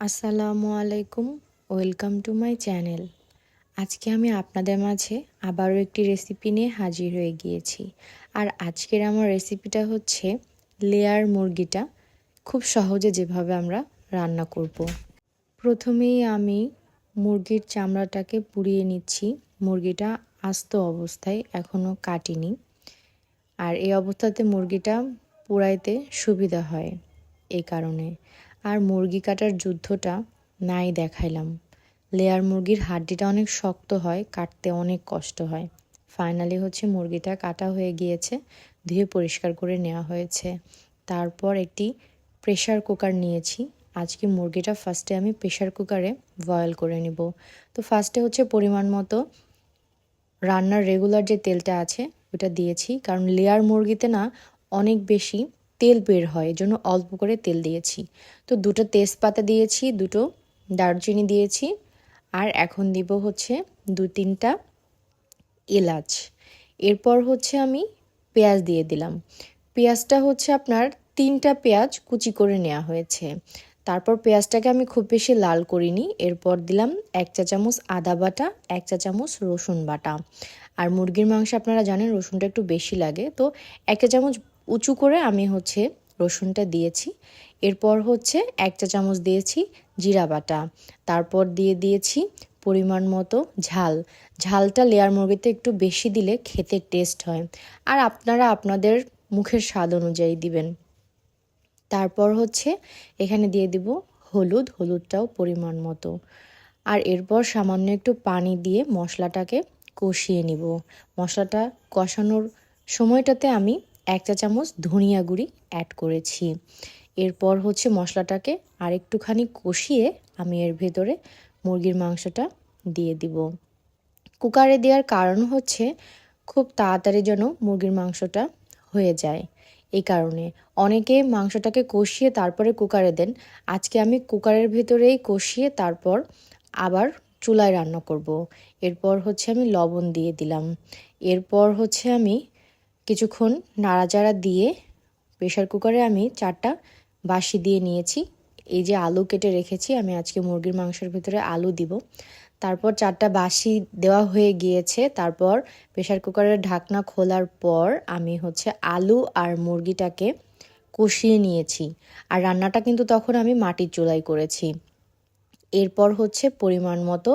আসসালামু আলাইকুম, welcome to my channel. আজকে আমি আপনাদের মাঝে আবারও একটি রেসিপি নিয়ে হাজির হয়ে গিয়েছি। আর আজকের আমার রেসিপিটা হচ্ছে লেয়ার মুরগিটা। খুব সহজে যেভাবে আমরা রান্না করব। প্রথমেই আমি মুরগির চামড়াটাকে পুড়িয়ে নিচ্ছি। মুরগিটা আস্ত অবস্থায় এখনও কাটিনি। আর এই অবস্থাতে মুরগিটা পুড়াইতে সুবিধা হয়। এই কারণে। আর মুরগি কাটার যুদ্ধটা নাই দেখাইলাম। লেয়ার মুরগির হাড্ডিটা অনেক শক্ত হয়, কাটতে অনেক কষ্ট হয়। ফাইনালি হচ্ছে মুরগিটা কাটা হয়ে গিয়েছে, ধুয়ে পরিষ্কার করে নেওয়া হয়েছে। তারপর একটি প্রেশার কুকার নিয়েছি। আজকে মুরগিটা ফার্স্টে আমি প্রেশার কুকারে বয়েল করে নিব। তো ফার্স্টে হচ্ছে পরিমাণ মতো রান্নার রেগুলার যে তেলটা আছে, ওটা দিয়েছি। কারণ লেয়ার মুরগিতে না অনেক বেশি তেল বের হয় জন্য অল্প করে তেল দিয়েছি। তো দুটো তেজপাতা দিয়েছি, দুটো দারচিনি দিয়েছি, আর এখন দিব হচ্ছে দু তিনটা এলাচ। এরপর হচ্ছে আমি পেঁয়াজ দিয়ে দিলাম। পেঁয়াজটা হচ্ছে আপনার তিনটা পেঁয়াজ কুচি করে নেওয়া হয়েছে। তারপর পেঁয়াজটাকে আমি খুব বেশি লাল করিনি। এরপর দিলাম এক চা চামচ আদা বাটা, এক চা চামচ রসুন বাটা। আর মুরগির মাংস আপনারা জানেন রসুনটা একটু বেশি লাগে। তো এক চা চামচ উঁচু করে আমি হচ্ছে রসুনটা দিয়েছি। এরপর হচ্ছে এক চা চামচ দিয়েছি জিরা বাটা। তারপর দিয়ে দিয়েছি পরিমাণ মতো ঝাল। ঝালটা লেয়ার মুরগিতে একটু বেশি দিলে খেতে টেস্ট হয়। আর আপনারা আপনাদের মুখের স্বাদ অনুযায়ী দিবেন। তারপর হচ্ছে এখানে দিয়ে দিব হলুদ, হলুদটাও পরিমাণ মতো। আর এরপর সামান্য একটু পানি দিয়ে মশলাটাকে কষিয়ে নিব। মশলাটা কষানোর সময়টাতে আমি এক চা চামচ ধনিয়া গুঁড়ি অ্যাড করেছি। এরপর হচ্ছে মশলাটাকে আরেকটুখানি কষিয়ে আমি এর ভেতরে মুরগির মাংসটা দিয়ে দিব। কুকারে দেওয়ার কারণ হচ্ছে খুব তাড়াতাড়ি যেন মুরগির মাংসটা হয়ে যায়। এই কারণে অনেকে মাংসটাকে কষিয়ে তারপরে কুকারে দেন। আজকে আমি কুকারের ভেতরেই কষিয়ে তারপর আবার চুলায় রান্না করব। এরপর হচ্ছে আমি লবণ দিয়ে দিলাম। এরপর হচ্ছে আমি কিছুক্ষণ নাড়াচাড়া দিয়ে প্রেশার কুকারে আমি চারটা বাসি দিয়ে নিয়েছি। এই যে আলু কেটে রেখেছি, আমি আজকে মুরগির মাংসের ভিতরে আলু দিব। তারপর চারটা বাসি দেওয়া হয়ে গিয়েছে। তারপর প্রেশার কুকারের ঢাকনা খোলার পর আমি হচ্ছে আলু আর মুরগিটাকে কষিয়ে নিয়েছি। আর রান্নাটা কিন্তু তখন আমি মাটির চুলাই করেছি। এরপর হচ্ছে পরিমাণ মতো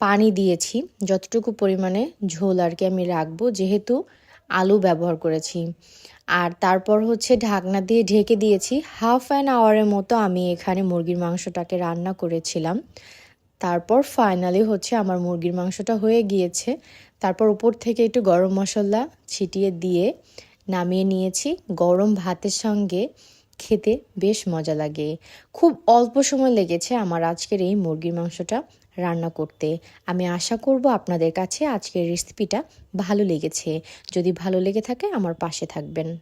পানি দিয়েছি। যতটুকু পরিমাণে ঝোল আর কি আমি রাখব, যেহেতু আলু ব্যবহার করেছি। আর তারপর হচ্ছে ঢাকনা দিয়ে ঢেকে দিয়েছি। হাফ অ্যান আওয়ারের মতো আমি এখানে মুরগির মাংসটাকে রান্না করেছিলাম। তারপর ফাইনালি হচ্ছে আমার মুরগির মাংসটা হয়ে গিয়েছে। তারপর উপর থেকে একটু গরম মশলা ছিটিয়ে দিয়ে নামিয়ে নিয়েছি। গরম ভাতের সঙ্গে খেতে বেশ মজা লাগে। খুব অল্প সময় লেগেছে আমার আজকের এই মুরগির মাংসটা। রান্না করতে। আমি আশা করব আপনাদের কাছে আজকের রেসিপিটা ভালো লেগেছে। যদি ভালো লেগে থাকে, আমার পাশে থাকবেন।